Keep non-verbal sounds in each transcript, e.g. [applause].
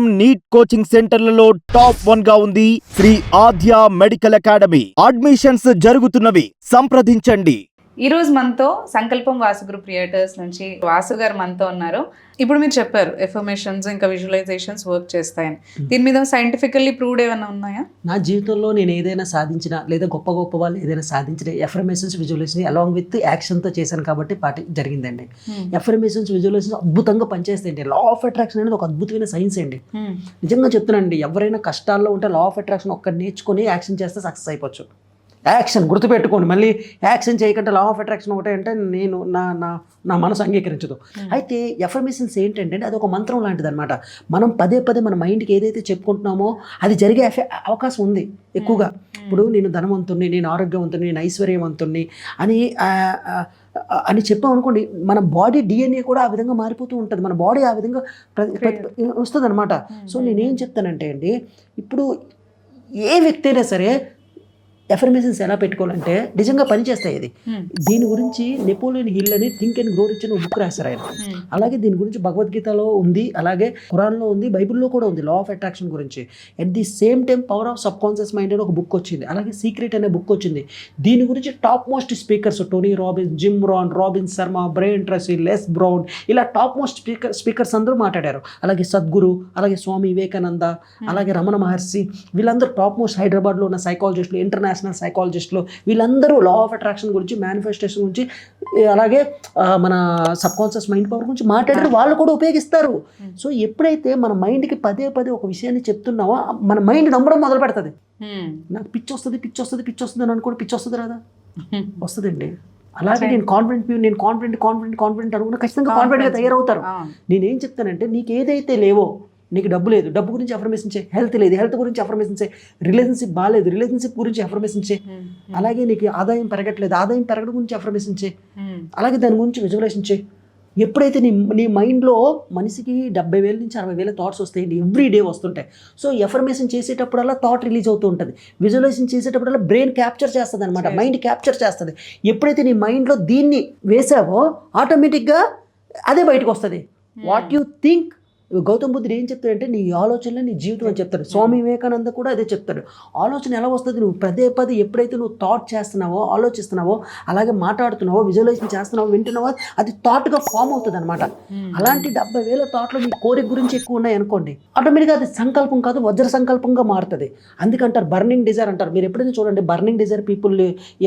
Neat coaching సెంటర్లలో top వన్గా ఉంది Sri Adya medical academy. Admissions జరుగుతున్నవి. సంప్రదించండి. ఈ రోజు మనతో సంకల్పం వాసు గ్రూప్ క్రియేటర్స్ నుంచి వాసు గారు మనతో ఉన్నారు. ఇప్పుడు మీరు చెప్పారు ఎఫర్మేషన్స్ ఇంకా విజువలైజేషన్స్ వర్క్ చేస్తాయని. దీని మీద సైంటిఫికల్లీ ప్రూవ్డ్ ఏమైనా ఉన్నాయా? నా జీవితంలో నేను ఏదైనా సాధించిన లేదా గొప్ప గొప్ప వాళ్ళు ఏదైనా సాధించిన ఎఫర్మేషన్స్ విజువలైజేషన్ అలాంగ్ విత్ యాక్షన్తో చేశాను కాబట్టి పాటి జరిగిందండి. ఎఫర్మేషన్స్ విజువలైజేషన్ అద్భుతంగా పనిచేస్తాయండి. లా ఆఫ్ అట్రాక్షన్ అనేది ఒక అద్భుతమైన సైన్స్ అండి. Hmm. నిజంగా చెప్తున్నానండి ఎవరైనా కష్టాల్లో ఉంటే లా ఆఫ్ అట్రాక్షన్ ఒక్కటి నేర్చుకొని యాక్షన్ చేస్తే సక్సెస్ అయిపోవచ్చు. యాక్షన్ గుర్తుపెట్టుకోండి. మళ్ళీ యాక్షన్ చేయకుండా లా ఆఫ్ అట్రాక్షన్ ఒకటే అంటే నేను నా నా నా మనసు అంగీకరించదు. అయితే ఎఫర్మేషన్స్ ఏంటంటే అది ఒక మంత్రం లాంటిది అనమాట మనం పదే పదే మన మైండ్కి ఏదైతే చెప్పుకుంటున్నామో అది జరిగే అవకాశం ఉంది ఎక్కువగా. ఇప్పుడు నేను ధనవంతుణ్ణి నేను ఆరోగ్యవంతుని నేను ఐశ్వర్యవంతుణ్ణి అని అని చెప్పామనుకోండి మన బాడీ డిఎన్ఏ కూడా ఆ విధంగా మారిపోతూ ఉంటుంది. మన బాడీ ఆ విధంగా వస్తుంది అనమాట సో నేనేం చెప్తానంటే అండి ఇప్పుడు ఏ వ్యక్తి అయినా సరే ఎఫర్మేషన్స్ ఎలా పెట్టుకోవాలంటే నిజంగా పనిచేస్తాయి ఇది Hmm. దీని గురించి నెపోలియన్ హిల్ అని థింక్ అండ్ గ్రో రిచ్ అని బుక్ రాశారు ఆయన. Hmm. అలాగే దీని గురించి భగవద్గీతలో ఉంది అలాగే ఖురాన్లో ఉంది బైబిల్లో కూడా ఉంది లా ఆఫ్ అట్రాక్షన్ గురించి. At the same time power of subconscious mind అని ఒక బుక్ వచ్చింది. అలాగే సీక్రెట్ అనే బుక్ వచ్చింది. దీని గురించి top most speakers Tony Robbins Jim Rohn Robin Sharma Brian Tracy Les Brown ఇలా టాప్ మోస్ట్ స్పీకర్ స్పీకర్స్ అందరూ మాట్లాడారు. అలాగే సద్గురు అలాగే స్వామి వివేకానంద అలాగే రమణ మహర్షి వీళ్ళందరూ టాప్ మోస్ట్ హైదరాబాద్లో ఉన్న సైకాలజిస్టులు ఇంటర్నేషనల్ సైకాలజిస్టులు వీళ్ళందరూ లా ఆఫ్ అట్రాక్షన్ గురించి మేనిఫెస్టేషన్ గురించి అలాగే మన సబ్ కాన్షియస్ మైండ్ పవర్ గురించి మాట్లాడారు. వాళ్ళు కూడా ఉపయోగిస్తారు. సో ఎప్పుడైతే మన మైండ్కి పదే పదే ఒక విషయాన్ని చెప్తున్నామో మన మైండ్ నమ్మడం మొదలు పెడుతుంది. Hmm. నాకు పిచ్చి వస్తుంది పిచ్చి వస్తుంది పిచ్చి వస్తుంది అని అనుకోండి పిచ్చి వస్తుంది రాదా? [laughs] వస్తుందండి. అలాగే నేను కాన్ఫిడెంట్ నేను కాన్ఫిడెంట్ కాన్ఫిడెంట్ కాన్ఫిడెంట్ అనుకున్నా ఖచ్చితంగా కాన్ఫిడెంట్గా తయారవుతారు. నేనేం చెప్తానంటే నీకు ఏదైతే లేవో నీకు డబ్బు లేదు. డబ్బు గురించి అఫర్మేషన్ చేయి. హెల్త్ లేదు. హెల్త్ గురించి అఫర్మేషన్ చేయి. రిలేషన్షిప్ బాగాలేదు రిలేషన్షిప్ గురించి అఫర్మేషన్ Hmm. అలాగే నీకు ఆదాయం పెరగట్లేదు. ఆదాయం పెరగడం గురించి అఫర్మేషన్ Hmm. అలాగే దాని గురించి విజువలైజేషన్ చేయి. ఎప్పుడైతే నీ నీ మైండ్లో మనిషికి డెబ్బై వేల నుంచి అరవై వేల థాట్స్ వస్తాయండి. ఎవ్రీ డే వస్తుంటాయి. సో ఎఫర్మేషన్ చేసేటప్పుడల్లా థాట్ రిలీజ్ అవుతూ ఉంటుంది. విజువలైజేషన్ చేసేటప్పుడల్లా బ్రెయిన్ క్యాప్చర్ చేస్తుంది. అనమాట. మైండ్ క్యాప్చర్ చేస్తుంది. ఎప్పుడైతే నీ మైండ్లో దీన్ని వేసావో ఆటోమేటిక్గా అదే బయటకు వస్తుంది. వాట్ యు థింక్ గౌతమ్ బుద్ధుడు ఏం చెప్తాడంటే నీ ఆలోచనలే నీ జీవితం అని చెప్తాడు. స్వామి వివేకానంద కూడా అదే చెప్తాడు. ఆలోచన ఎలా వస్తుంది? నువ్వు పదే పదే ఎప్పుడైతే నువ్వు థాట్ చేస్తున్నావో ఆలోచిస్తున్నావో అలాగే మాట్లాడుతున్నావో విజువలైజేషన్ చేస్తున్నావో వింటున్నావో అది థాట్గా ఫామ్ అవుతుంది అనమాట. అలాంటి డెబ్బై వేల థాట్లు నీ కోరిక గురించి ఎక్కువ ఉన్నాయి అనుకోండి ఆటోమేటిక్గా అది సంకల్పం కాదు వజ్ర సంకల్పంగా మారుతుంది. అందుకంటారు బర్నింగ్ డిజైర్ అంటారు. మీరు ఎప్పుడైనా చూడండి బర్నింగ్ డిజైర్ పీపుల్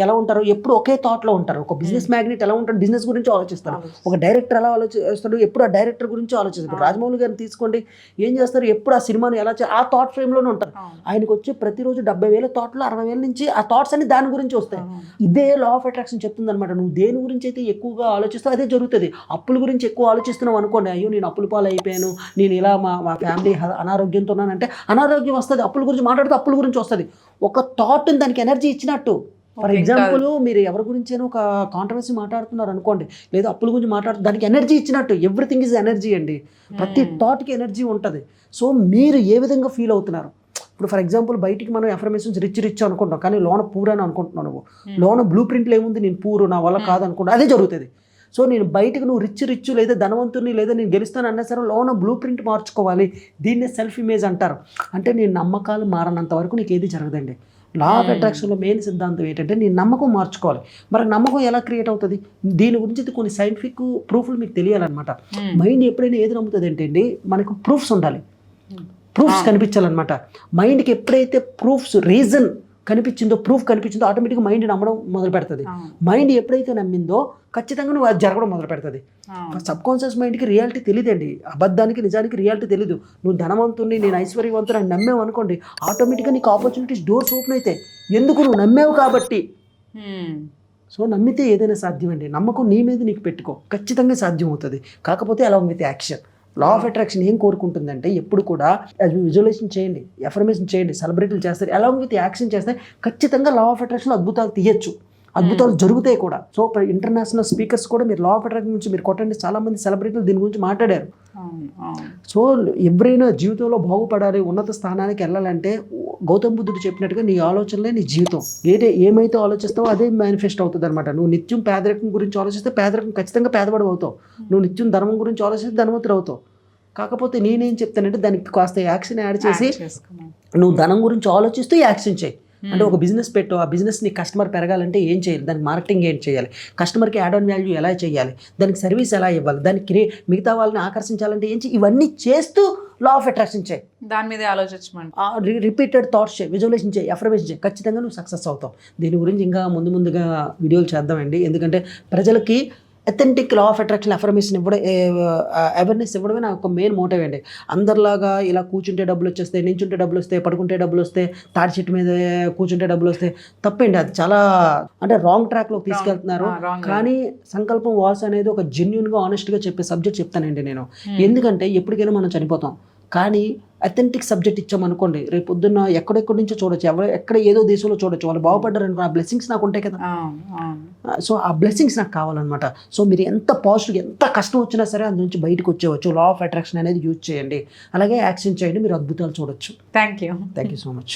ఎలా ఉంటారో ఎప్పుడు ఒకే థాట్లో ఉంటారు. ఒక బిజినెస్ మ్యాగ్నెట్ ఎలా ఉంటాడు బిజినెస్ గురించి ఆలోచిస్తారు. ఒక డైరెక్టర్ ఎలా ఆలోచిస్తాడు ఎప్పుడు ఆ డైరెక్టర్ గురించి ఆలోచిస్తాడు ఇప్పుడు రాజమౌళి గారిని తీసుకోండి. ఏం చేస్తారు? ఎప్పుడు ఆ సినిమాని ఎలా చే ఆ థాట్ ఫ్రేమ్లోనే ఉంటారు. ఆయనకు వచ్చే ప్రతిరోజు డెబ్బై వేల థాట్లు అరవై వేల నుంచి ఆ థాట్స్ అన్ని దాని గురించి వస్తాయి. ఇదే లా ఆఫ్ అట్రాక్షన్ చెప్తుంది అనమాట నువ్వు దేని గురించి అయితే ఎక్కువగా ఆలోచిస్తావు అదే జరుగుతుంది. అప్పుల గురించి ఎక్కువ ఆలోచిస్తున్నావు అనుకోండి అయ్యో నేను అప్పుల పాలు అయిపోయాను నేను ఇలా మా మా ఫ్యామిలీ అనారోగ్యంతో ఉన్నానంటే అనారోగ్యం వస్తుంది. అప్పుల గురించి మాట్లాడితే అప్పుల గురించి వస్తుంది. ఒక థాట్ దానికి ఎనర్జీ ఇచ్చినట్టు ఫర్ ఎగ్జాంపుల్ మీరు ఎవరి గురించి అయినా ఒక కాంట్రవర్సీ మాట్లాడుతున్నారు అనుకోండి లేదా అప్పుల గురించి మాట్లాడుతూ దానికి ఎనర్జీ ఇచ్చినట్టు ఎవ్రీథింగ్ ఇస్ ఎనర్జీ అండి. ప్రతి Hmm. థాట్కి ఎనర్జీ ఉంటుంది. సో మీరు ఏ విధంగా ఫీల్ అవుతున్నారు? ఇప్పుడు ఫర్ ఎగ్జాంపుల్ బయటికి మనం ఎఫర్మేషన్స్ రిచ్ రిచ్ అనుకుంటాం కానీ లోన పూర్ అని అనుకుంటున్నావు నువ్వు. Hmm. లోన బ్లూ ప్రింట్లు ఏముంది? నేను పూరు నా వల్ల కాదు అనుకుంటా అదే జరుగుతుంది. సో నేను బయటకు నువ్వు రిచ్ రిచ్ లేదా ధనవంతుని లేదా నేను గెలుస్తాను అన్నా సరే లోన బ్లూ ప్రింట్ మార్చుకోవాలి. దీన్నే సెల్ఫ్ ఇమేజ్ అంటారు. అంటే నీ నమ్మకాలు మారనంత వరకు నీకు ఏది జరగదండి. Law of Hmm. అట్రాక్షన్లో మెయిన్ సిద్ధాంతం ఏంటంటే నీ నమ్మకం మార్చుకోవాలి మరి నమ్మకం ఎలా క్రియేట్ అవుతుంది దీని గురించి కొన్ని సైంటిఫిక్ ప్రూఫ్లు మీకు తెలియాలన్నమాట Hmm. మైండ్ ఎప్పుడైనా ఏది నమ్ముతుంది అంటే అండి మనకు ప్రూఫ్స్ ఉండాలి Hmm. Proofs Ah. కనిపించాలన్నమాట మైండ్కి ఎప్పుడైతే ప్రూఫ్స్ రీజన్ కనిపించిందో ప్రూఫ్ కనిపించిందో ఆటోమేటిక్గా మైండ్ నమ్మడం మొదలు పెడుతుంది. మైండ్ ఎప్పుడైతే నమ్మిందో ఖచ్చితంగా నువ్వు అది జరగడం మొదలు పెడుతుంది. సబ్ కాన్షియస్ మైండ్కి రియాలిటీ తెలియదండి అబద్ధానికి నిజానికి రియాలిటీ తెలియదు నువ్వు ధనవంతుని నేను ఐశ్వర్యవంతుని అని నమ్మావు అనుకోండి ఆటోమేటిక్గా నీకు ఆపర్చునిటీస్ డోర్స్ ఓపెన్ అవుతాయి. ఎందుకు నువ్వు నమ్మావు కాబట్టి. సో నమ్మితే ఏదైనా సాధ్యమండి. నమ్మకం నీ మీద నీకు పెట్టుకో. ఖచ్చితంగా సాధ్యం అవుతుంది కాకపోతే along with action law of attraction ఏం కోరుకుంటుందంటే ఎప్పుడు కూడా విజువలైజేషన్ చేయండి ఎఫర్మేషన్ చేయండి సెలబ్రిటీలు చేస్తారు అలాంగ్ విత్ యాక్షన్ చేస్తే ఖచ్చితంగా లా ఆఫ్ అట్రాక్షన్ అద్భుతాలు తీయచ్చు. అద్భుతాలు జరుగుతాయి కూడా. సో ఇంటర్నేషనల్ స్పీకర్స్ కూడా మీరు లా ఆఫ్ అట్రాక్షన్ గురించి మీరు కొట్టండి. చాలా మంది సెలబ్రిటీలు దీని గురించి మాట్లాడారు. సో ఎవరైనా జీవితంలో బాగుపడాలి ఉన్నత స్థానానికి వెళ్ళాలంటే గౌతమ్ బుద్ధుడు చెప్పినట్టుగా నీ ఆలోచనలే నీ జీవితం. ఏదే ఏమైతే ఆలోచిస్తావో అదే మేనిఫెస్ట్ అవుతుంది అనమాట నువ్వు నిత్యం పేదరికం గురించి ఆలోచిస్తే పేదరికం ఖచ్చితంగా పేదవాడు అవుతావు. నువ్వు నిత్యం ధర్మం గురించి ఆలోచిస్తే ధనవంతుడు అవుతావు. కాకపోతే నేనేం చెప్తానంటే దానికి కాస్త యాక్షన్ యాడ్ చేసి నువ్వు ధనం గురించి ఆలోచిస్తూ యాక్షన్ చేయి. అంటే ఒక బిజినెస్ పెట్టు ఆ బిజినెస్ నీ కస్టమర్ పెరగాలంటే ఏం చేయాలి? దానికి మార్కెటింగ్ ఏం చేయాలి? కస్టమర్కి యాడ్ ఆన్ వాల్యూ ఎలా చేయాలి? దానికి సర్వీస్ ఎలా ఇవ్వాలి? దానికి క్రియ మిగతా వాళ్ళని ఆకర్షించాలంటే ఏం చేయి ఇవన్నీ చేస్తూ లా ఆఫ్ అట్రాక్షన్ చేయి. దాని మీదే ఆలోచించమండి. రిపీటెడ్ థాట్స్ చేయి విజువలైజేషన్ చేయి ఎఫర్మేషన్ చేయి. ఖచ్చితంగా నువ్వు సక్సెస్ అవుతావు. దీని గురించి ఇంకా ముందు ముందుగా వీడియోలు చేద్దామండి. ఎందుకంటే ప్రజలకి authentic law of attraction affirmation ఇవ్వడం అవేర్నెస్ ఇవ్వడమే నా ఒక మెయిన్ మోటివ్ అండి. అందరిలాగా ఇలా కూర్చుంటే డబ్బులు వచ్చేస్తాయి నించుంటే డబ్బులు వస్తాయి పడుకుంటే డబ్బులు వస్తాయి తాడి చెట్టు మీద కూర్చుంటే డబ్బులు వస్తాయి. తప్పండి అది చాలా అంటే రాంగ్ ట్రాక్లోకి తీసుకెళ్తున్నారు. కానీ సంకల్పం వాస్ అనేది ఒక జెన్యున్గా ఆనెస్ట్గా చెప్పే సబ్జెక్ట్ చెప్తానండి నేను. Hmm. ఎందుకంటే ఎప్పటికైనా మనం చనిపోతాం. కానీ అథెంటిక్ సబ్జెక్ట్ ఇచ్చామనుకోండి రేపు పొద్దున్న ఎక్కడెక్కడి నుంచో చూడొచ్చు. ఎవరు ఎక్కడ ఏదో దేశంలో చూడొచ్చు. వాళ్ళు బాగుపడ్డారు అనుకో ఆ బ్లెస్సింగ్స్ నాకు ఉంటాయి కదా. సో ఆ బ్లెస్సింగ్స్ నాకు కావాలన్నమాట. సో మీరు ఎంత పాజిటివ్ ఎంత కష్టం వచ్చినా సరే అందులో నుంచి బయటకు వచ్చేవచ్చు లా ఆఫ్ అట్రాక్షన్ అనేది యూజ్ చేయండి. అలాగే యాక్షన్ చేయండి. మీరు అద్భుతాలు చూడొచ్చు. Thank you thank you so much